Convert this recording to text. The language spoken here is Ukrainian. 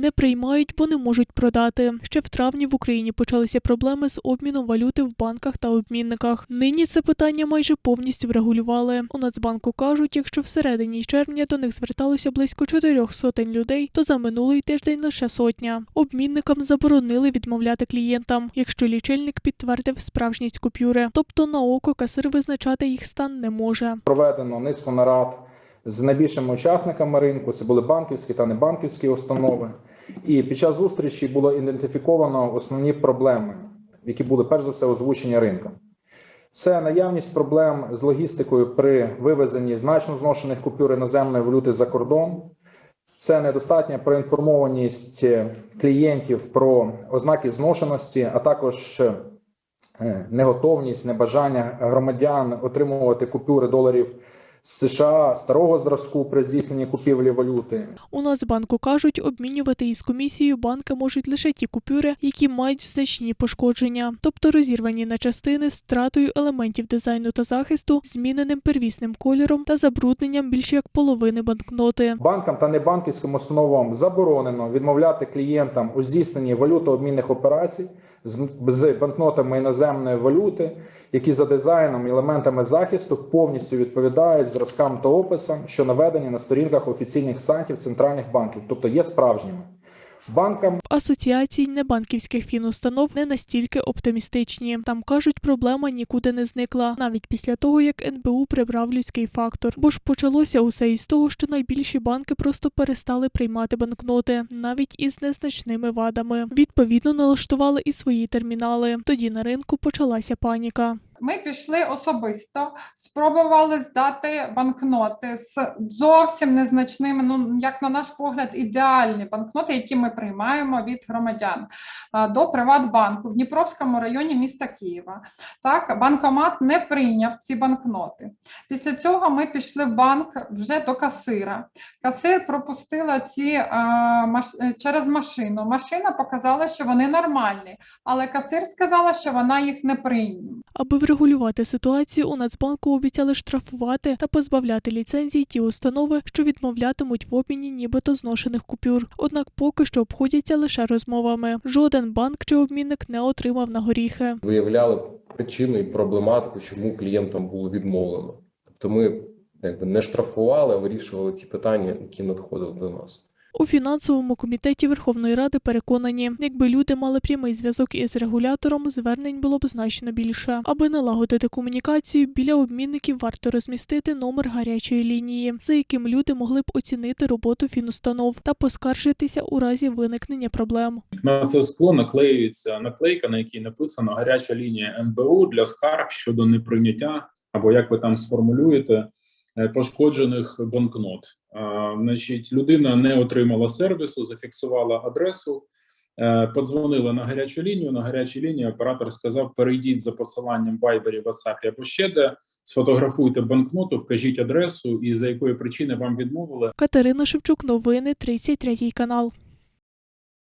Не приймають, бо не можуть продати. Ще в травні в Україні почалися проблеми з обміном валюти в банках та обмінниках. Нині це питання майже повністю врегулювали. У Нацбанку кажуть, якщо всередині червня до них зверталося близько чотирьох сотень людей, то за минулий тиждень лише сотня. Обмінникам заборонили відмовляти клієнтам, якщо лічильник підтвердив справжність купюри. Тобто на око касир визначати їх стан не може. проведено низку нарад з найбільшими учасниками ринку. Це були банківські та небанківські установи. І під час зустрічі було ідентифіковано основні проблеми, які були перш за все озвучені ринком. Це наявність проблем з логістикою при вивезенні значно зношених купюр іноземної валюти за кордон. Це недостатня проінформованість клієнтів про ознаки зношеності, а також е, неготовність, небажання громадян отримувати купюри доларів з США старого зразку при здійсненні купівлі валюти. У Нацбанку кажуть, обмінювати із комісією банки можуть лише ті купюри, які мають значні пошкодження, тобто розірвані на частини з втратою елементів дизайну та захисту, зміненим первісним кольором та забрудненням більше як половини банкноти. Банкам та небанківським установам заборонено відмовляти клієнтам у здійсненні валютообмінних операцій з, банкнотами іноземної валюти, які за дизайном і елементами захисту повністю відповідають зразкам та описам, що наведені на сторінках офіційних сайтів центральних банків, тобто є справжніми. Банкам асоціації небанківських фінустанов не настільки оптимістичні. Там кажуть, проблема нікуди не зникла, навіть після того як НБУ прибрав людський фактор. Бо ж почалося усе із того, що найбільші банки просто перестали приймати банкноти, навіть із незначними вадами. Відповідно, налаштували і свої термінали. Тоді на ринку почалася паніка. Ми пішли особисто, спробували здати банкноти з зовсім незначними, ну як на наш погляд, ідеальні банкноти, які ми приймаємо від громадян до Приватбанку в Дніпровському районі міста Києва. Так, банкомат не прийняв ці банкноти. Після цього ми пішли в банк вже до касира. Касир пропустила ці а, маш... через машину. Машина показала, що вони нормальні, але касир сказала, що вона їх не прийме. Аби врегулювати ситуацію, у Нацбанку обіцяли штрафувати та позбавляти ліцензій ті установи, що відмовлятимуть в обміні нібито зношених купюр. Однак поки що обходяться лише розмовами. Жоден банк чи обмінник не отримав на горіхи. виявляли причину і проблематику, чому клієнтам було відмовлено. Тобто ми якби не штрафували, а вирішували ті питання, які надходили до нас. У фінансовому комітеті Верховної Ради переконані, якби люди мали прямий зв'язок із регулятором, звернень було б значно більше. Аби налагодити комунікацію, біля обмінників варто розмістити номер гарячої лінії, за яким люди могли б оцінити роботу фінустанов та поскаржитися у разі виникнення проблем. На це скло наклеюється наклейка, на якій написано гаряча лінія НБУ для скарг щодо неприйняття, або як ви там сформулюєте, пошкоджених банкнот. Значить, людина не отримала сервісу, зафіксувала адресу, е, подзвонила на гарячу лінію. На гарячій лінії оператор сказав: перейдіть за посиланням Viber, WhatsApp або ще де, сфотографуйте банкноту, вкажіть адресу і за якої причини вам відмовили. Катерина Шевчук, новини 33 канал.